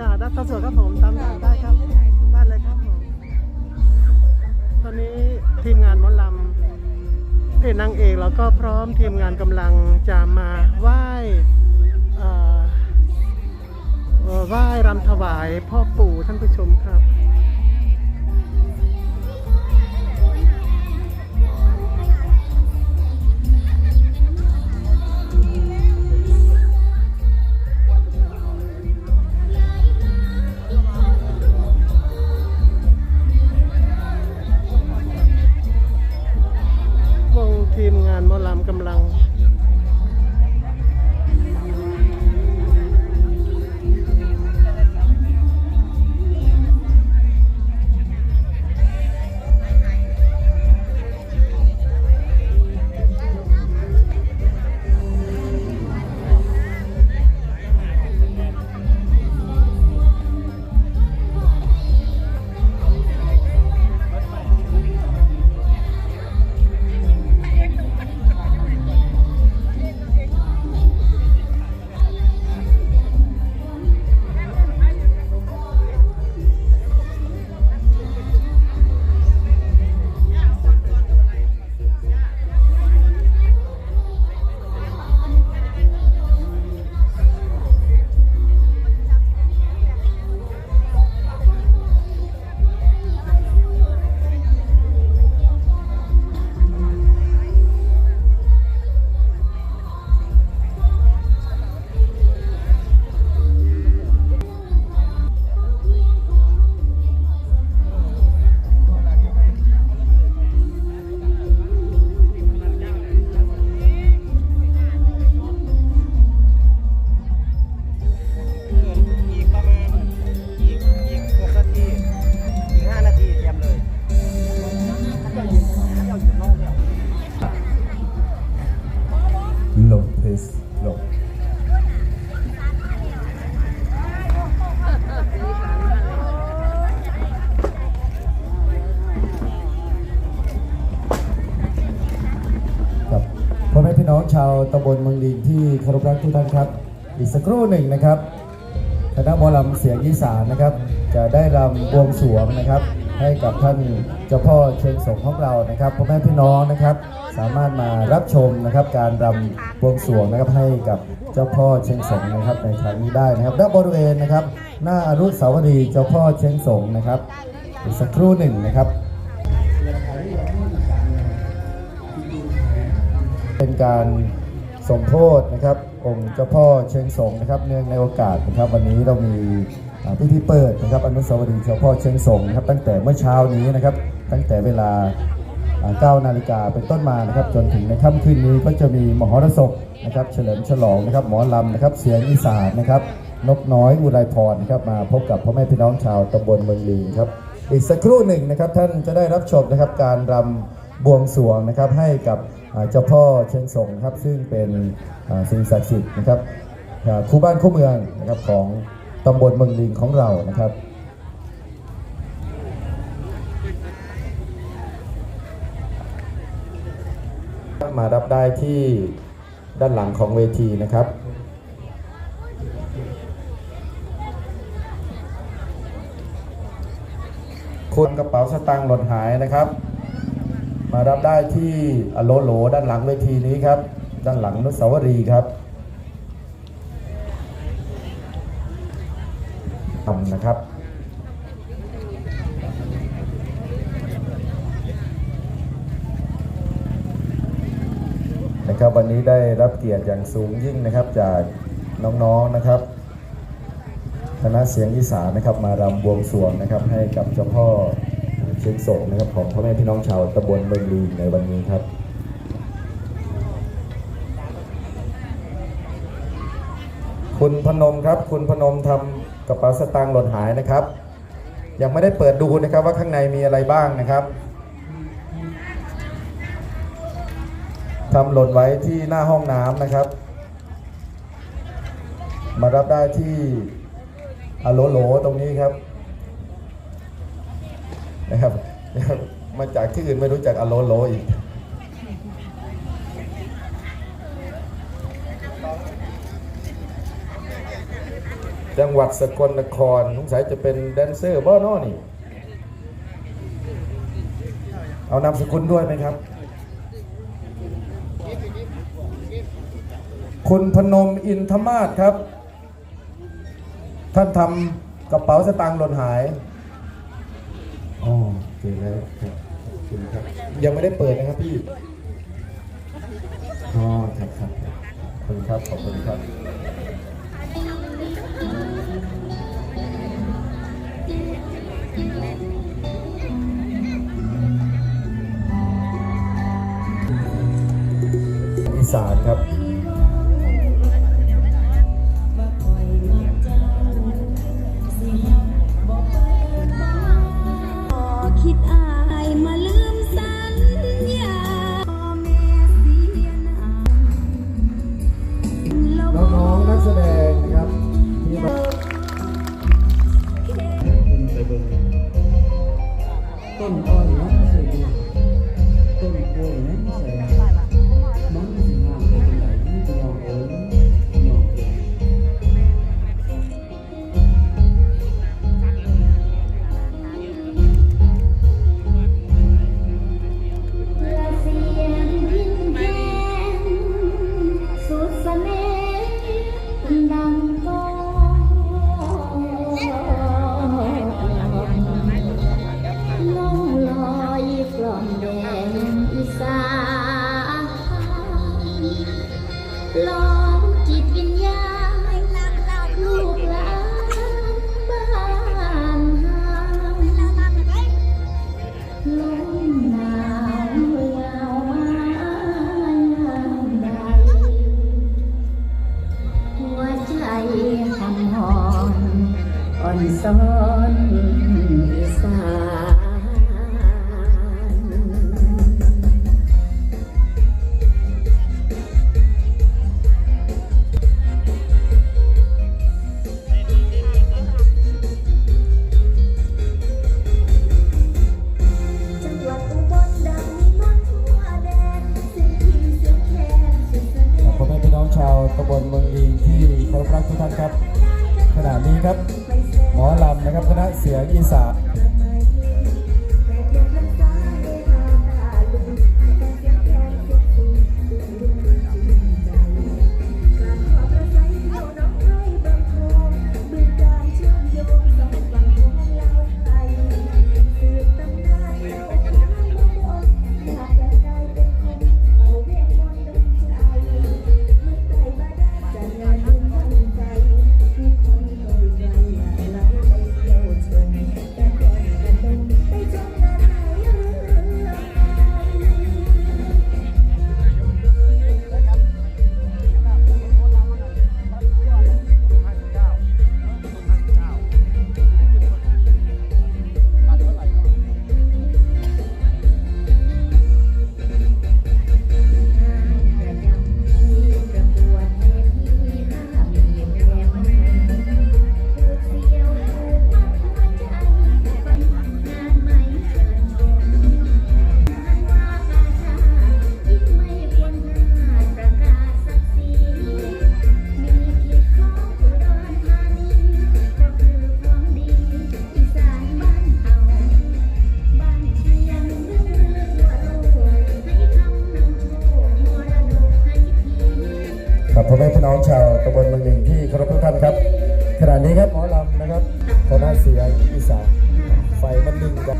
จ้าได้ข้าวสวยครับผมตามได้ได้ครับได้เลยครับผมตอนนี้ทีมงานมอลำเพจนางเอกแล้วก็พร้อมทีมงานกำลังจะมาไหว้ไหว้รำถวายพ่อปู่ท่านผู้ชมครับ บลเมืองลิงที่คารพรักทุกท่านครับ อีกสักครู่หนึ่งนะครับคณะหมอลำเสียงอีสานนะครับ จะได้รำบวงสรวงนะครับ ให้กับท่านเจ้าพ่อเชิงสงของเรานะครับพ่อแม่พี่น้องนะครับ สามารถมารับชมนะครับ การรำบวงสรวงนะครับให้กับเจ้าพ่อเชียงสงนะครับ ในครั้งนี้ได้นะครับณบริเวณนะครับ หน้าอนุสาวรีย์เจ้าพ่อเชียงสงนะครับอีกสักครู่หนึ่งนะครับเป็นการ สมโพธนะครับองค์เจ้าพ่อเชียงสงนะครับเนื่องในโอกาสนะครับ วันนี้เรามีพิธีเปิดนะครับอนุสาวรีย์เจ้าพ่อเชียงสงนะครับ ตั้งแต่เมื่อเช้านี้นะครับ ตั้งแต่เวลาอ่า9นาฬิกาเป็นต้นมานะครับ จนถึงในค่ำคืนนี้ก็จะมีมหรสพนะครับ เฉลิมฉลองนะครับ หมอลำนะครับ เสียงอีสานนะครับนกน้อยอุไรพรนะครับมาพบกับพ่อแม่พี่น้องชาวตำบลเมืองลีครับ อีกสักครู่หนึ่งนะครับ ท่านจะได้รับชมนะครับการรำบวงสรวงนะครับให้กับ เจ้าพ่อเชียงสงครับซึ่งเป็นสิ่งศักดิ์สิทธิ์นะครับคู่บ้านคู่เมืองนะครับของตำบลเมืองลิงของเรานะครับมารับได้ที่ด้านหลังของเวทีนะครับคุณกระเป๋าสตางค์หล่นหายนะครับ มารับได้ที่อโลโลด้านหลังเวทีนี้ครับ ด้านหลังนุสาวรีครับทำนะครับนะครับวันนี้ได้รับเกียรติอย่างสูงยิ่งนะครับจากน้องๆนะครับคณะเสียงอีสานนะครับมารำบวงสรวงนะครับให้กับเจ้าพ่อ เชียงสงนะครับของพ่อแม่พี่น้องชาวตำบลเมืองลีในวันนี้ครับคุณพนมครับ คุณพนมทำกระเป๋าสตางค์หล่นหายนะครับ ยังไม่ได้เปิดดูนะครับว่าข้างในมีอะไรบ้างนะครับทำหล่นไว้ที่หน้าห้องน้ำนะครับ มารับได้ที่อโลโหลตรงนี้ครับ นะครับนะครับมาจากที่อื่นไม่รู้จักอะโลโลอีกจังหวัดสกลนครสงสัยจะเป็นแดนเซอร์บ้านอนี่ เอานามสกุลด้วยไหมครับ คุณพนมอินทมาศครับ ท่านทำกระเป๋าสตางค์หล่นหาย เจอแล้วครับขอบคุณครับ ยังไม่ได้เปิดนะครับพี่อ๋อครับครับขอบคุณครับขอบคุณครับอีสานครับ คณะเสียงอีสาน พ่อแม่พี่น้องชาวตำบลบางหนึ่งที่เคารพทุกท่านครับ ขณะนี้ครับหมอลำนะครับคณะเสียงอีสานไฟมันดึงกัน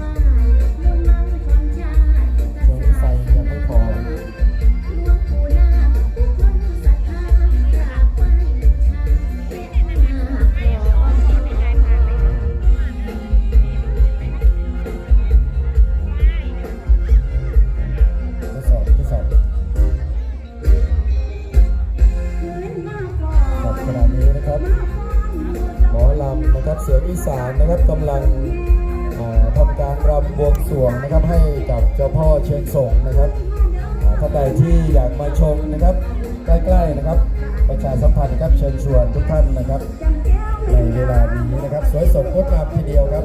เวลานี้นะครับ สวยสดงดงามทีเดียวครับ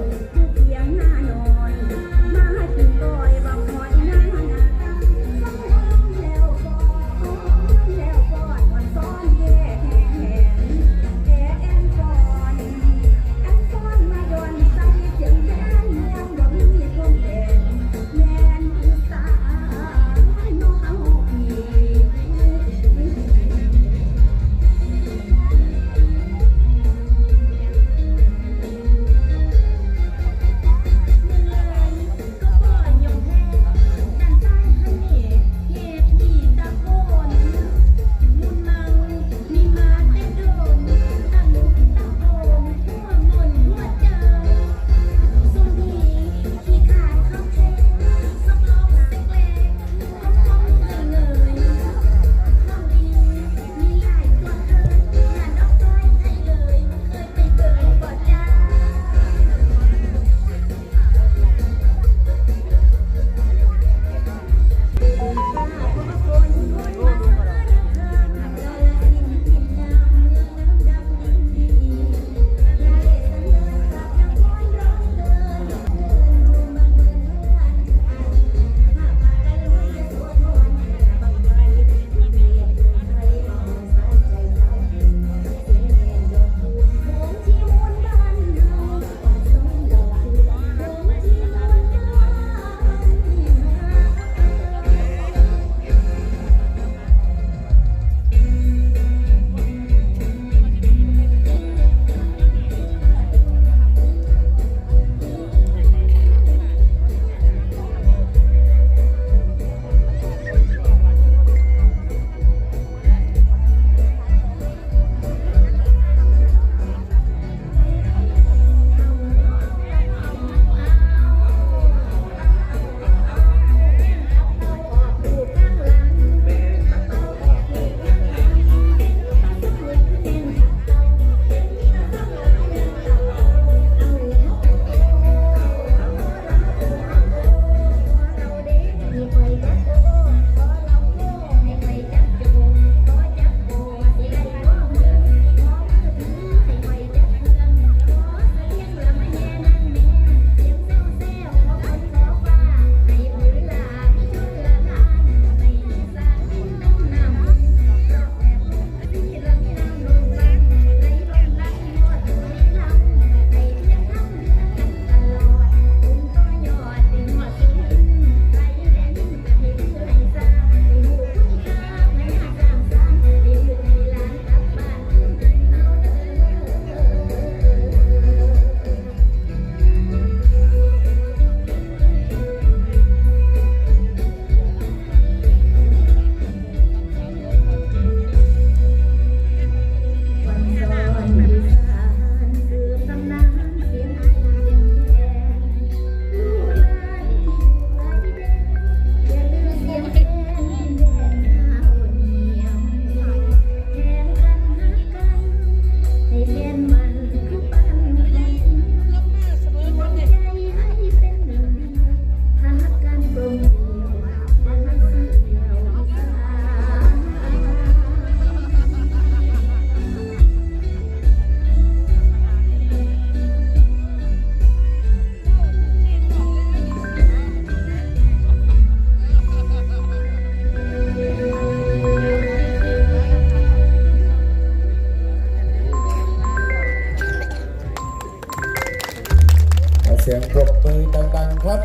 เสียงปรบมือดังๆครับ